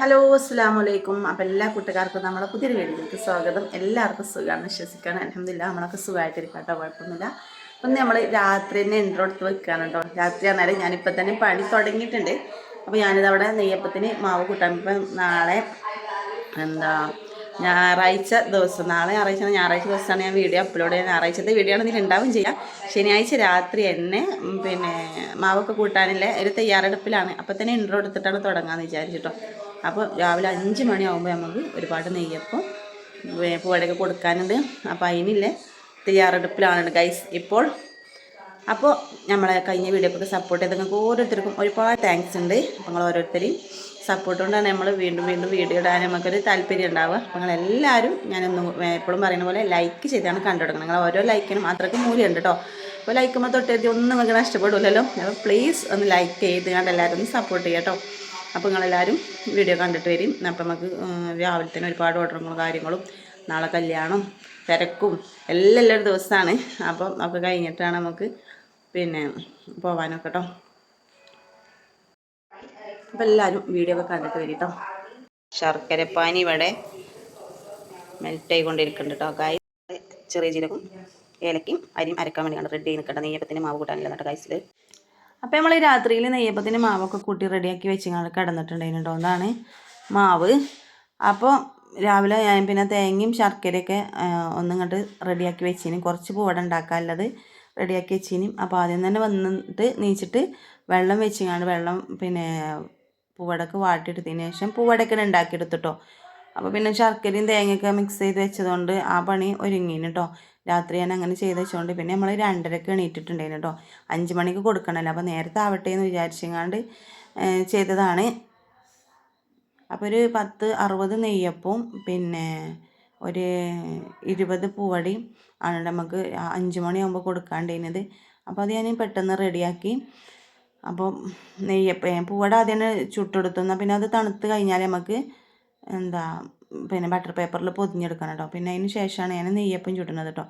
Hello അസ്സാം വലൈക്കും അപ്പം എല്ലാ കൂട്ടുകാർക്കും നമ്മളെ പുതിയൊരു വീഡിയോയിലേക്ക് സ്വാഗതം. എല്ലാവർക്കും സുഖമാണ് വിശ്വസിക്കാൻ അലഹമില്ല നമ്മളൊക്കെ സുഖമായിട്ടിരിക്കാം കേട്ടോ കുഴപ്പമൊന്നുമില്ല. അപ്പം നമ്മൾ രാത്രി തന്നെ ഇൻട്രോ എടുത്ത് വെക്കുകയാണ് രാത്രി ആണെങ്കിലും ഞാനിപ്പോൾ തന്നെ പണി തുടങ്ങിയിട്ടുണ്ട്. അപ്പോൾ ഞാനിത് അവിടെ നെയ്യപ്പത്തിന് മാവ് കൂട്ടാൻ ഇപ്പം നാളെ എന്താ ഞായറാഴ്ച ദിവസം. നാളെ ഞായറാഴ്ച ഞായറാഴ്ച ദിവസമാണ് ഞാൻ വീഡിയോ അപ്ലോഡ് ചെയ്യുന്നത്. ഞായറാഴ്ചത്തെ വീഡിയോ ആണ് ഇതിൽ ഉണ്ടാവും ചെയ്യാം. ശനിയാഴ്ച രാത്രി തന്നെ പിന്നെ മാവൊക്കെ കൂട്ടാനില്ല ഒരു തയ്യാറെടുപ്പിലാണ്. അപ്പോൾ തന്നെ ഇൻട്രോ എടുത്തിട്ടാണ് തുടങ്ങാമെന്ന് വിചാരിച്ചിട്ടോ അപ്പോൾ രാവിലെ അഞ്ച് മണിയാകുമ്പോൾ നമുക്ക് ഒരുപാട് നെയ്യപ്പം പൂവടയൊക്കെ കൊടുക്കാനുണ്ട്. അപ്പോൾ അതിനില്ലേ തയ്യാറെടുപ്പിലാണ് ഗൈസ് ഇപ്പോൾ അപ്പോൾ നമ്മളെ കഴിഞ്ഞ വീഡിയോക്കൊക്കെ സപ്പോർട്ട് ചെയ്ത് നിങ്ങൾക്ക് ഓരോരുത്തർക്കും ഒരുപാട് താങ്ക്സ് ഉണ്ട്. നിങ്ങൾ ഓരോരുത്തരെയും സപ്പോർട്ട് കൊണ്ടാണ് നമ്മൾ വീണ്ടും വീണ്ടും വീഡിയോ ഇടാൻ നമുക്കൊരു താല്പര്യം ഉണ്ടാവുക. അപ്പോൾ നിങ്ങളെല്ലാവരും ഞാനൊന്നും എപ്പോഴും പറയുന്ന പോലെ ലൈക്ക് ചെയ്താണ് കണ്ടുകൊടുക്കണം നിങ്ങൾ ഓരോ ലൈക്കിനും അത്രയ്ക്ക് മൂല്യമുണ്ട് കേട്ടോ. അപ്പോൾ ലൈക്കുമ്പോൾ തൊട്ടെത്തി ഒന്നും നിങ്ങൾക്ക് നഷ്ടപ്പെടില്ലല്ലോ അപ്പോൾ പ്ലീസ് ഒന്ന് ലൈക്ക് ചെയ്ത് കണ്ട് എല്ലാവരും ഒന്ന് സപ്പോർട്ട് ചെയ്യാം കേട്ടോ. അപ്പോൾ നിങ്ങളെല്ലാവരും വീഡിയോ കണ്ടിട്ട് വരും. അപ്പം നമുക്ക് രാവിലെ തന്നെ ഒരുപാട് ഓർഡറുകളും കാര്യങ്ങളും നാളെ കല്യാണം തിരക്കും എല്ലാം എല്ലാ ദിവസമാണ്. അപ്പം ഒക്കെ കഴിഞ്ഞിട്ടാണ് നമുക്ക് പിന്നെ പോവാനൊക്കെ കേട്ടോ അപ്പം എല്ലാവരും വീഡിയോ ഒക്കെ കണ്ടിട്ട് വരും കേട്ടോ ശർക്കരപ്പാനി ഇവിടെ മെൽറ്റ് ആയിക്കൊണ്ടിരിക്കുന്നുണ്ട് കേട്ടോ കായ് ചെറിയ ജീരകം ഏലക്കയും അരിയും അരക്കാൻ വേണ്ടിയാണ് റെഡി കേട്ടോ നെയ്യപ്പത്തിന് മാവ് കൂട്ടാനില്ല കേട്ടോ കായ്സിൽ അപ്പോൾ നമ്മൾ രാത്രിയിൽ നെയ്യപ്പത്തിന് മാവൊക്കെ കൂട്ടി റെഡിയാക്കി വെച്ച് കിടന്നിട്ടുണ്ടായിരുന്നു കേട്ടോ അതാണ് മാവ്. അപ്പോൾ രാവിലെ ഞാൻ പിന്നെ തേങ്ങയും ശർക്കരയൊക്കെ ഒന്നും ഇങ്ങോട്ട് റെഡിയാക്കി വെച്ചിനും. കുറച്ച് പൂവട ഉണ്ടാക്കാനുള്ളത് റെഡിയാക്കി വെച്ചിനും. അപ്പോൾ ആദ്യം തന്നെ വന്നിട്ട് നീച്ചിട്ട് വെള്ളം വെച്ചിങ്ങാണ്ട് വെള്ളം പിന്നെ പൂവടക്ക് വാട്ടിയെടുത്തതിന് ശേഷം പൂവടൊക്കെ ഉണ്ടാക്കിയെടുത്തിട്ടോ. അപ്പോൾ പിന്നെ ശർക്കരയും തേങ്ങയൊക്കെ മിക്സ് ചെയ്ത് വെച്ചതുകൊണ്ട് ആ പണി ഒരുങ്ങിന് രാത്രി ഞാൻ അങ്ങനെ ചെയ്ത് വെച്ചുകൊണ്ട് പിന്നെ നമ്മൾ രണ്ടരക്ക് എണീറ്റിട്ടുണ്ടായിരുന്നു കേട്ടോ അഞ്ച് മണിക്ക് കൊടുക്കണമല്ലോ അപ്പോൾ നേരത്തെ ആവട്ടെ എന്ന് വിചാരിച്ചെങ്ങാണ്ട് ചെയ്തതാണ്. അപ്പോൾ ഒരു പത്ത് അറുപത് നെയ്യപ്പവും പിന്നെ ഒരു ഇരുപത് പൂവടിയും ആണ് നമുക്ക് അഞ്ച് മണിയാകുമ്പോൾ കൊടുക്കാണ്ടിരുന്നത്. അപ്പോൾ അത് ഞാൻ പെട്ടെന്ന് റെഡിയാക്കി. അപ്പോൾ നെയ്യപ്പം പൂവട ആദ്യം ചുട്ടെടുത്തു. എന്നാൽ പിന്നെ അത് തണുത്ത് കഴിഞ്ഞാൽ നമുക്ക് എന്താ പിന്നെ ബട്ടർ പേപ്പറിൽ പൊതിഞ്ഞെടുക്കണം കേട്ടോ പിന്നെ അതിന് ശേഷമാണ് ഞാൻ നെയ്യപ്പം ചുട്ടുന്നത് കേട്ടോ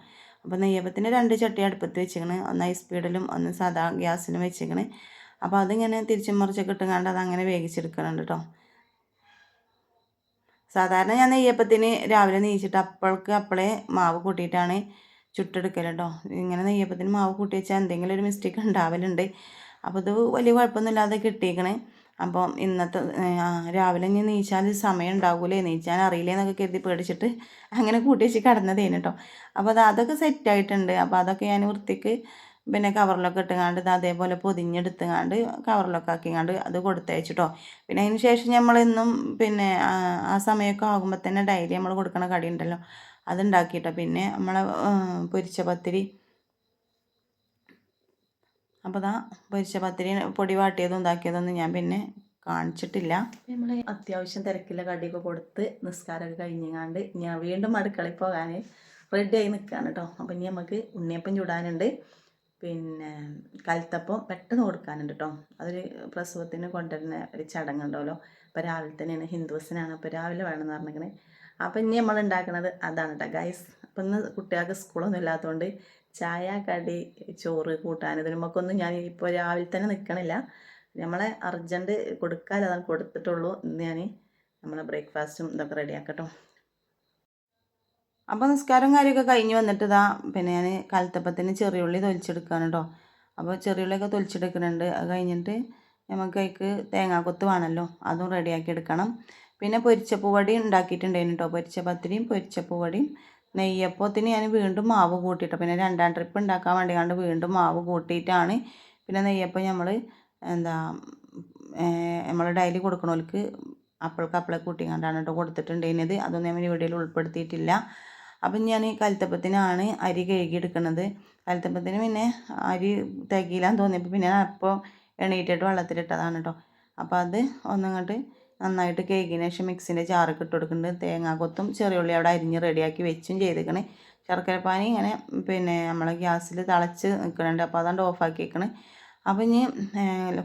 അപ്പോൾ നെയ്യപ്പത്തിന് രണ്ട് ചട്ടി അടുപ്പത്ത് വെച്ചേക്കണ്. ഒന്ന് ഹൈ സ്പീഡിലും ഒന്ന് സാധാ ഗ്യാസിലും വെച്ചേക്കണ്. അപ്പോൾ അതിങ്ങനെ തിരിച്ചും മറിച്ചൊക്കെ ഇട്ടുകൊണ്ട് അത് അങ്ങനെ വേവിച്ചെടുക്കുന്നുണ്ട് കേട്ടോ സാധാരണ ഞാൻ നെയ്യപ്പത്തിന് രാവിലെ നെയ്ച്ചിട്ട് അപ്പോൾക്ക് അപ്പോളേ മാവ് കൂട്ടിയിട്ടാണ് ചുട്ടെടുക്കൽ കേട്ടോ ഇങ്ങനെ നെയ്യപ്പത്തിന് മാവ് കൂട്ടി വെച്ചാൽ എന്തെങ്കിലും ഒരു മിസ്റ്റേക്ക് ഉണ്ടാവലുണ്ട്. അപ്പോൾ ഇത് വലിയ കുഴപ്പമൊന്നുമില്ലാതെ കിട്ടിയേക്കണേ. അപ്പം ഇന്നത്തെ രാവിലെ ഇനി നീച്ചാൽ സമയം ഉണ്ടാകൂലേ നീച്ചാൻ അറിയില്ലേ എന്നൊക്കെ കരുതി പേടിച്ചിട്ട് അങ്ങനെ കൂട്ടി വെച്ച് കിടന്നതേനു കേട്ടോ അപ്പോൾ അത് അതൊക്കെ സെറ്റായിട്ടുണ്ട് അപ്പോൾ അതൊക്കെ ഞാൻ വൃത്തിക്ക് പിന്നെ കവറിലൊക്കെ ഇട്ടുകാണ്ട് ഇത് അതേപോലെ പൊതിഞ്ഞെടുത്തുകാണ്ട് കവറിലൊക്കെ ആക്കിങ്ങാണ്ട് അത് കൊടുത്തയച്ചിട്ടോ പിന്നെ അതിന് ശേഷം നമ്മളെന്നും പിന്നെ ആ ആ സമയമൊക്കെ ആകുമ്പോൾ തന്നെ ഡെയിലി നമ്മൾ കൊടുക്കണ കടി ഉണ്ടല്ലോ അതുണ്ടാക്കിയിട്ടോ പിന്നെ നമ്മളെ പൊരിച്ച പത്തിരി അപ്പോൾ അതാ പൊരിച്ച പത്തിരി പൊടി വാട്ടിയതും ഇതാക്കിയതൊന്നും ഞാൻ പിന്നെ കാണിച്ചിട്ടില്ല. നമ്മൾ അത്യാവശ്യം തിരക്കില്ല കടിയൊക്കെ കൊടുത്ത് നിസ്കാരമൊക്കെ കഴിഞ്ഞാണ്ട് ഞാൻ വീണ്ടും അടുക്കളയിൽ പോകാൻ റെഡി ആയി നിൽക്കുകയാണ് കേട്ടോ അപ്പം ഇനി നമുക്ക് ഉണ്ണിയപ്പം ചൂടാനുണ്ട്. പിന്നെ കലത്തപ്പം പെട്ടെന്ന് കൊടുക്കാനുണ്ട് കേട്ടോ അതൊരു പ്രസവത്തിന് കൊണ്ടുവരുന്ന ഒരു ചടങ്ങുണ്ടല്ലോ അപ്പോൾ രാവിലെ തന്നെയാണ് ഹിന്ദുസിനാണ് അപ്പോൾ രാവിലെ വേണമെന്ന് പറഞ്ഞിരിക്കണേ. അപ്പം ഇനി നമ്മൾ ഉണ്ടാക്കുന്നത് അതാണ് കേട്ടോ ഗൈസ് അപ്പം ഇന്ന് കുട്ടികൾക്ക് സ്കൂളൊന്നും ഇല്ലാത്തതുകൊണ്ട് ചായ കടി ചോറ് കൂട്ടാൻ ഇതിനുമൊക്കൊന്നും ഞാൻ ഇപ്പോൾ രാവിലെ തന്നെ നിൽക്കണില്ല നമ്മളെ അർജന്റ് കൊടുക്കാൻ അതാണ് കൊടുത്തിട്ടുള്ളൂ. ഇന്ന് ഞാൻ നമ്മളെ ബ്രേക്ക്ഫാസ്റ്റും ഇതൊക്കെ റെഡിയാക്കട്ടോ അപ്പോൾ നിസ്കാരവും കാര്യമൊക്കെ കഴിഞ്ഞ് വന്നിട്ട് ഇതാ പിന്നെ ഞാൻ കലത്തപ്പത്തിന് ചെറിയുള്ളി തൊലിച്ചെടുക്കുകയാണ് കേട്ടോ അപ്പോൾ ചെറിയുള്ളിയൊക്കെ തൊലിച്ചെടുക്കുന്നുണ്ട്. അത് കഴിഞ്ഞിട്ട് നമുക്ക് അതിക്ക് തേങ്ങാക്കൊത്ത് വേണമല്ലോ അതും റെഡിയാക്കി എടുക്കണം. പിന്നെ പൊരിച്ച പൂവടി ഉണ്ടാക്കിയിട്ടുണ്ടായിരുന്നു കേട്ടോ പൊരിച്ച പത്തിരിയും പൊരിച്ച പൂവടിയും നെയ്യപ്പത്തിന് ഞാൻ വീണ്ടും മാവ് കൂട്ടിയിട്ട്. പിന്നെ രണ്ടാം ട്രിപ്പ് ഉണ്ടാക്കാൻ വേണ്ടി കണ്ട് വീണ്ടും മാവ് കൂട്ടിയിട്ടാണ്. പിന്നെ നെയ്യപ്പം നമ്മൾ എന്താ നമ്മൾ ഡെയിലി കൊടുക്കണവർക്ക് അപ്പോൾക്ക് അപ്പളെ കൂട്ടിങ്ങാണ്ടാണ് കേട്ടോ കൊടുത്തിട്ടുണ്ടായിരുന്നത്. അതൊന്നും ഞാൻ വീഡിയോയിൽ ഉൾപ്പെടുത്തിയിട്ടില്ല. അപ്പം ഞാൻ ഈ കലത്തപ്പത്തിനാണ് അരി കഴുകിയെടുക്കുന്നത് കലത്തപ്പത്തിന് പിന്നെ അരി തികയില്ലാന്ന് തോന്നിയപ്പോൾ പിന്നെ അപ്പോൾ എണീറ്റിട്ട് വെള്ളത്തിലിട്ടതാണ് കേട്ടോ അപ്പോൾ അത് ഒന്നങ്ങോട്ട് നന്നായിട്ട് കേക്കിന് ശേഷം മിക്സിന്റെ ചാറൊക്കെ ഇട്ട് കൊടുക്കുന്നുണ്ട്. തേങ്ങാക്കൊത്തും ചെറിയുള്ളി അവിടെ അരിഞ്ഞ് റെഡിയാക്കി വെച്ചും ചെയ്തേക്കണ്. ശർക്കരപ്പാനി ഇങ്ങനെ പിന്നെ നമ്മൾ ഗ്യാസിൽ തിളച്ച് നിൽക്കുന്നുണ്ട്. അപ്പോൾ അതാണ്ട് ഓഫാക്കി വെക്കണേ. അപ്പം ഇനി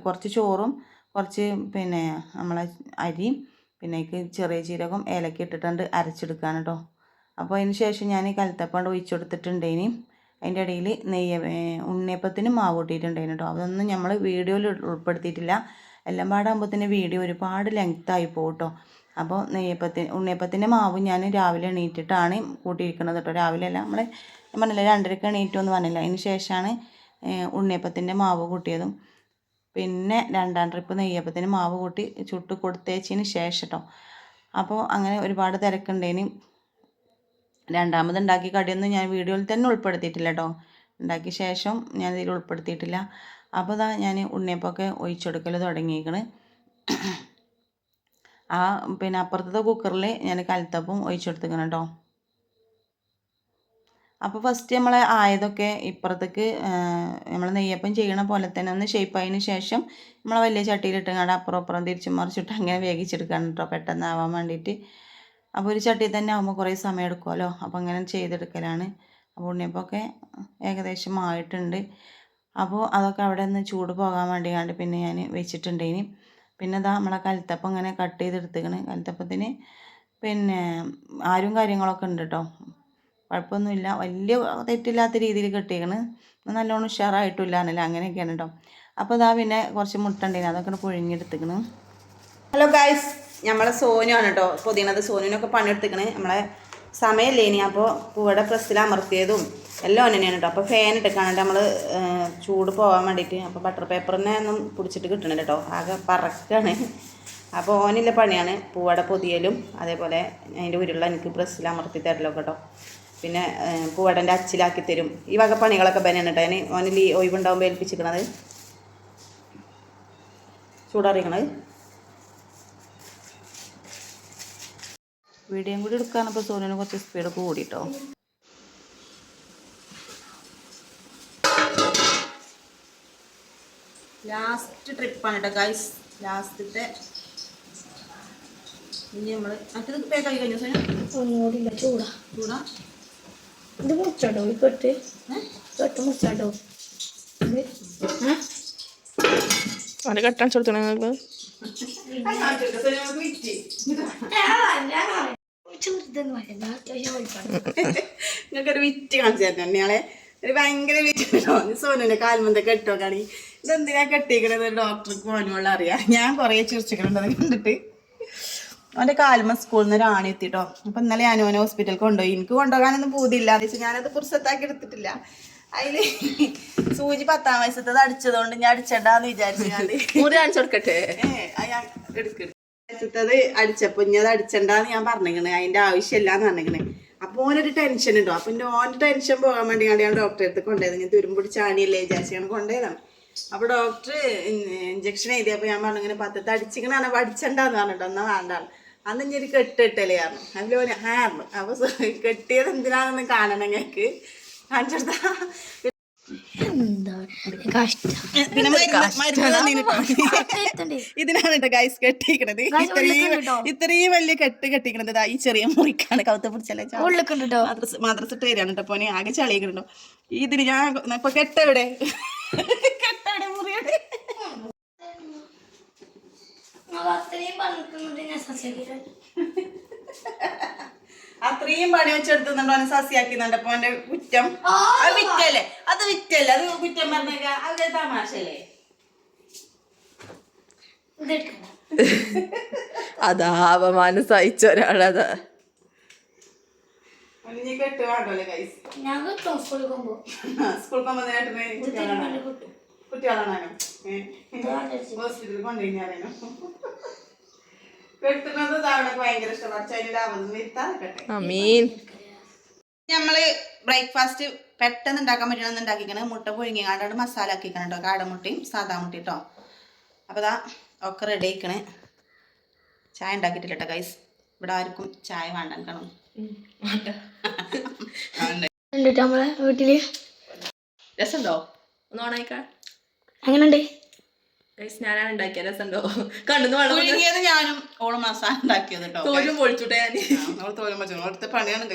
കുറച്ച് ചോറും കുറച്ച് പിന്നെ നമ്മളെ അരിയും പിന്നെ ചെറിയ ജീരകം ഏലക്ക ഇട്ടിട്ടുണ്ട് അരച്ചെടുക്കാൻ കേട്ടോ. അപ്പോൾ അതിന് ശേഷം ഞാൻ കലത്തപ്പം ഒഴിച്ചു കൊടുത്തിട്ടുണ്ടേനി അതിന്റെ ഇടയിൽ നെയ്യ് ഉണ്ണിയപ്പത്തിന് മാവ് കൂട്ടിയിട്ടുണ്ടായിരുന്നു കേട്ടോ. അതൊന്നും നമ്മൾ വീഡിയോയിൽ ഉൾപ്പെടുത്തിയിട്ടില്ല. എല്ലാം പാടാകുമ്പോഴത്തേന് വീഡിയോ ഒരുപാട് ലെങ്ത്തായി പോകും കേട്ടോ അപ്പോൾ നെയ്യപ്പത്തിന് ഉണ്ണിയപ്പത്തിന്റെ മാവ് ഞാൻ രാവിലെ എണീറ്റിട്ടാണ് കൂട്ടിയിരിക്കുന്നത് കേട്ടോ. രാവിലെ അല്ല നമ്മൾ ഞാൻ പറഞ്ഞില്ല രണ്ടരക്ക് എണീറ്റു എന്ന് പറഞ്ഞില്ല. അതിന് ശേഷമാണ് ഉണ്ണിയപ്പത്തിന്റെ മാവ് കൂട്ടിയതും. പിന്നെ രണ്ടാം ട്രിപ്പ് നെയ്യപ്പത്തിന് മാവ് കൂട്ടി ചുട്ട് കൊടുത്തേച്ചതിന് ശേഷം കേട്ടോ അപ്പോൾ അങ്ങനെ ഒരുപാട് തിരക്കുണ്ടേന് രണ്ടാമത് ഉണ്ടാക്കി കടിയൊന്നും ഞാൻ വീഡിയോയിൽ തന്നെ ഉൾപ്പെടുത്തിയിട്ടില്ല കേട്ടോ ഉണ്ടാക്കിയ ശേഷം ഞാൻ ഇതിൽ ഉൾപ്പെടുത്തിയിട്ടില്ല. അപ്പോൾ ഇതാ ഞാൻ ഉണ്ണിയപ്പമൊക്കെ ഒഴിച്ചെടുക്കൽ തുടങ്ങിയിരിക്കണ് ആ പിന്നെ അപ്പുറത്തെ കുക്കറിൽ ഞാൻ കലത്തപ്പം ഒഴിച്ചെടുത്തിക്കണം കേട്ടോ അപ്പോൾ ഫസ്റ്റ് നമ്മൾ ആയതൊക്കെ ഇപ്പുറത്തേക്ക് നമ്മൾ നെയ്യപ്പം ചെയ്യണ പോലെ തന്നെ ഒന്ന് ഷേപ്പ് ഷേപ്പായതിന് ശേഷം നമ്മൾ വലിയ ചട്ടിയിലിട്ടങ്ങാണ്ട് അപ്പുറം അപ്പുറം തിരിച്ച് മറിച്ചിട്ട് അങ്ങനെ വേവിച്ചെടുക്കണം കേട്ടോ പെട്ടെന്ന് ആവാൻ വേണ്ടിയിട്ട്. അപ്പോൾ ഒരു ചട്ടി തന്നെ ആകുമ്പോൾ കുറേ സമയം എടുക്കുമല്ലോ അപ്പോൾ അങ്ങനെ ചെയ്തെടുക്കലാണ്. അപ്പോൾ ഉണ്ണിയപ്പമൊക്കെ ഏകദേശം ആയിട്ടുണ്ട്. അപ്പോൾ അതൊക്കെ അവിടെ നിന്ന് ചൂട് പോകാൻ വേണ്ടി കണ്ട് പിന്നെ ഞാൻ വെച്ചിട്ടുണ്ട് ഇനി പിന്നെ ഇതാ നമ്മളെ കലത്തപ്പം ഇങ്ങനെ കട്ട് ചെയ്തെടുത്തേക്കണ്. കലത്തപ്പത്തിന് പിന്നെ ആരും കാര്യങ്ങളൊക്കെ ഉണ്ട് കേട്ടോ കുഴപ്പമൊന്നുമില്ല. വലിയ തെറ്റില്ലാത്ത രീതിയിൽ കിട്ടിയേക്കണ് നല്ലോണം ഉഷാറായിട്ടില്ല എന്നല്ല അങ്ങനെയൊക്കെയാണ് കേട്ടോ അപ്പോൾ ഇതാ പിന്നെ കുറച്ച് മുട്ട ഉണ്ടായിരുന്നു അതൊക്കെ പുഴുങ്ങിയെടുത്തേക്കണ്. Hello guys. നമ്മളെ സോനു ആണ് കേട്ടോ പൊതിയണത് സോനുവിനൊക്കെ പണിയെടുത്തിക്കണ്. നമ്മളെ സമയമില്ലേ ഇനി അപ്പോൾ പൂവയുടെ പ്രസ്സിൽ അമർത്തിയതും എല്ലാം തന്നെയാണ് കേട്ടോ അപ്പോൾ ഫാൻ ഇട്ടേക്കാണ് നമ്മൾ ചൂട് പോകാൻ വേണ്ടിയിട്ട് അപ്പോൾ ബട്ടർ പേപ്പറിനെ ഒന്നും പിടിച്ചിട്ട് കിട്ടണില്ല കേട്ടോ ആകെ പറക്കാണ്. അപ്പോൾ ഓനില്ല പണിയാണ്. പൂവട പൊതിയലും അതേപോലെ അതിന്റെ ഉരുള എനിക്ക് ബ്രസ്സിൽ അമർത്തി തരലൊക്കെ കേട്ടോ പിന്നെ പൂവടന്റെ അച്ചിലാക്കി തരും. ഈ വക പണികളൊക്കെ ബനാണ് കേട്ടോ ഞാൻ ഓനിൽ ഈ ഒഴിവുണ്ടാകുമ്പോൾ ഏൽപ്പിച്ചിരിക്കണത് ചൂടറിയണത്. വീഡിയോയും കൂടി എടുക്കാനപ്പോൾ സോനുവിന് കുറച്ച് സ്പീഡ് കൂടി കേട്ടോ ലാസ്റ്റ് ട്രിപ്പാണ് കേട്ടോ ഗൈസ് ലാസ്റ്റത്തെ ഇനി നമ്മൾ മറ്റേത് പേക്കായി കഴിഞ്ഞു സോന? ഒന്നുകൂടില്ല ചൂടാ. ചൂടാ? ഇത് മുറിച്ചാട്ടോ ഈ കെട്ട് കെട്ട് മുറിച്ചാട്ടോ. കെട്ടാൻ വലിപ്പം നിങ്ങൾക്കൊരു വിറ്റ് കാണിച്ചു തരണം ഞങ്ങളെ ഒരു ഭയങ്കര വിറ്റ്. കേട്ടോ സോനുവിന്റെ കാൽമന്ത കെട്ടോ കാണി ഇതെന്തിനാ കെട്ടിക്കണത് ഡോക്ടർക്ക് പോലുള്ള അറിയാം. ഞാൻ കുറേ ചിരിച്ചിക്കണുണ്ട് അത് കണ്ടിട്ട്. അവന്റെ കാൽമ സ്കൂളിൽ നിന്ന് ഒരാണി എത്തിട്ടോ. അപ്പം ഇന്നലെ ഞാൻ ഓനെ ഹോസ്പിറ്റലിൽ കൊണ്ടുപോയി. എനിക്ക് കൊണ്ടുപോകാനൊന്നും പൂതിയില്ല. എന്ന് വെച്ചാൽ ഞാനത് പുറത്താക്കി എടുത്തിട്ടില്ല. അതിൽ സൂചി പത്താം വയസ്സത്തത് അടിച്ചതുകൊണ്ട് ഞാൻ അടിച്ചേണ്ടാന്ന് വിചാരിച്ചു കാണിച്ചു കൊടുക്കട്ടെ? വയസ്സത്തത് അടിച്ചപ്പോ ഇനി അത് അടിച്ചണ്ടാന്ന് ഞാൻ പറഞ്ഞിക്കണ്. അതിന്റെ ആവശ്യമില്ല എന്ന് പറഞ്ഞിരിക്കണേ അപ്പൊ ഓനൊരു ടെൻഷൻ ഉണ്ടോ? അപ്പൊ എന്റെ ഓന്റെ ടെൻഷൻ പോകാൻ വേണ്ടി ഞാൻ ഡോക്ടറെ അടുത്ത് കൊണ്ടുപോയത്. ഞാൻ തുരുമ്പിടിച്ചാണിയല്ലേ വിചാരിച്ചു ഞാൻ കൊണ്ടുപോയതാണ്. അപ്പൊ ഡോക്ടർ ഇഞ്ചക്ഷൻ എഴുതിയപ്പോ ഞാൻ പറഞ്ഞു ഇങ്ങനെ പത്തത്ത് അടിച്ചിങ്ങനെ പഠിച്ചണ്ടെന്ന് പറഞ്ഞിട്ടോ എന്നാ വേണ്ടാണ് അന്ന് ഇനി ഒരു കെട്ടിട്ടല്ലേ പറഞ്ഞു. അതിൽ ഒരു ആയിരുന്നു അപ്പൊ കെട്ടിയത് എന്തിനാണെന്ന് കാണണം ഞങ്ങൾക്ക് കാണിച്ചെടുത്താ. ഇതിനാണ് കേട്ടോ ഗൈസ് കെട്ടിക്കണത്. ഇത്രയും ഇത്രയും വലിയ കെട്ട് കെട്ടിക്കണത് ഈ ചെറിയ മുറിക്കാണ്. കൗത്ത് പിടിച്ചല്ലേ? മദ്രസ് ഉണ്ട് കേട്ടോ മദ്രസ മദ്രസ ഇട്ട് വരികയാണ് കേട്ടോ പോനെ ആകെ ചളിയിക്കണോ ഇതിന് ഞാൻ ഇപ്പൊ കെട്ടെവിടെ? അത്രയും പണി വെച്ചെടുത്തുന്നുണ്ടോ അവനെ സസ്യാക്കുന്നുണ്ട് അപ്പൊ അവന്റെ കുറ്റം. അത് വിറ്റല്ലേ? അത് വിറ്റല്ലേ? അത് കുറ്റം പറഞ്ഞ അത് തമാശല്ലേ അതാ അപമാനം സഹിച്ച ഒരാളതാ. കെട്ട് വേണ്ടല്ലേ ഞാൻ കിട്ടും സ്കൂളിൽ പോകുമ്പോ. സ്കൂൾ പോകുമ്പോൾ കുട്ടികളാണ് ഹോസ്പിറ്റലിൽ കെട്ടുന്നത് അവിടെ ഭയങ്കര ഇഷ്ടപ്പെട്ടു അതിന്റെ അവധി നിർത്താതെ അമീൻ നമ്മൾ ബ്രേക്ക്ഫാസ്റ്റ് പെട്ടെന്ന് ഉണ്ടാക്കാൻ പറ്റണമെന്ന് ഉണ്ടാക്കിക്കണേ. മുട്ട പുഴുങ്ങി കാണ്ടാണ്ട് മസാല ആക്കിക്കണം കേട്ടോ കാടമുട്ടയും സാധാ മുട്ടി കേട്ടോ അപ്പോൾ ഇതാ ഒക്കെ റെഡി ആയിക്കണേ. ചായ ഉണ്ടാക്കിയിട്ടില്ല കേട്ടോ ഗൈസ് ഇവിടെ ആർക്കും ചായ വേണ്ട കാണും എന്നിട്ട് നമ്മളെ വീട്ടിൽ രസമുണ്ടോ ഒന്ന് ഓണായിക്കാ അങ്ങനെ ഞാനാണ് ഉണ്ടാക്കിയ രസമുണ്ടോ വന്ന് പുഴുങ്ങിയത് ഞാനും. ഓണം മസാല ഉണ്ടാക്കിയത് കേട്ടോ തോലും പൊളിച്ചുട്ടെ ഞാൻ നമ്മൾ തോലും വെച്ചു അടുത്ത പണിയാണ്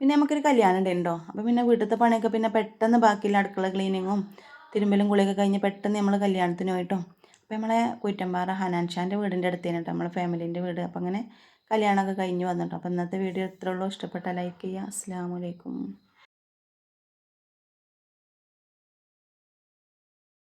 പിന്നെ നമുക്കൊരു കല്യാണം ഉണ്ടായിട്ടോ അപ്പോൾ പിന്നെ വീട്ടിലത്തെ പണിയൊക്കെ പിന്നെ പെട്ടെന്ന് ബാക്കിയുള്ള അടുക്കള ക്ലീനിങ്ങും തിരുമ്പലും കുളിയൊക്കെ കഴിഞ്ഞ് പെട്ടെന്ന് നമ്മൾ കല്യാണത്തിന് പോയിട്ടോ. അപ്പോൾ നമ്മളെ കുറ്റമ്പാറ ഹനാൻ ഷാന്റെ വീടിന്റെ അടുത്ത് കേട്ടോ നമ്മളെ ഫാമിലീന്റെ വീട്. അപ്പോൾ അങ്ങനെ കല്യാണമൊക്കെ കഴിഞ്ഞ് വന്നിട്ടോ. അപ്പോൾ ഇന്നത്തെ വീഡിയോ ഇത്രയുള്ളൂ ഇഷ്ടപ്പെട്ട ലൈക്ക് ചെയ്യുക. അസ്സാം വലൈക്കും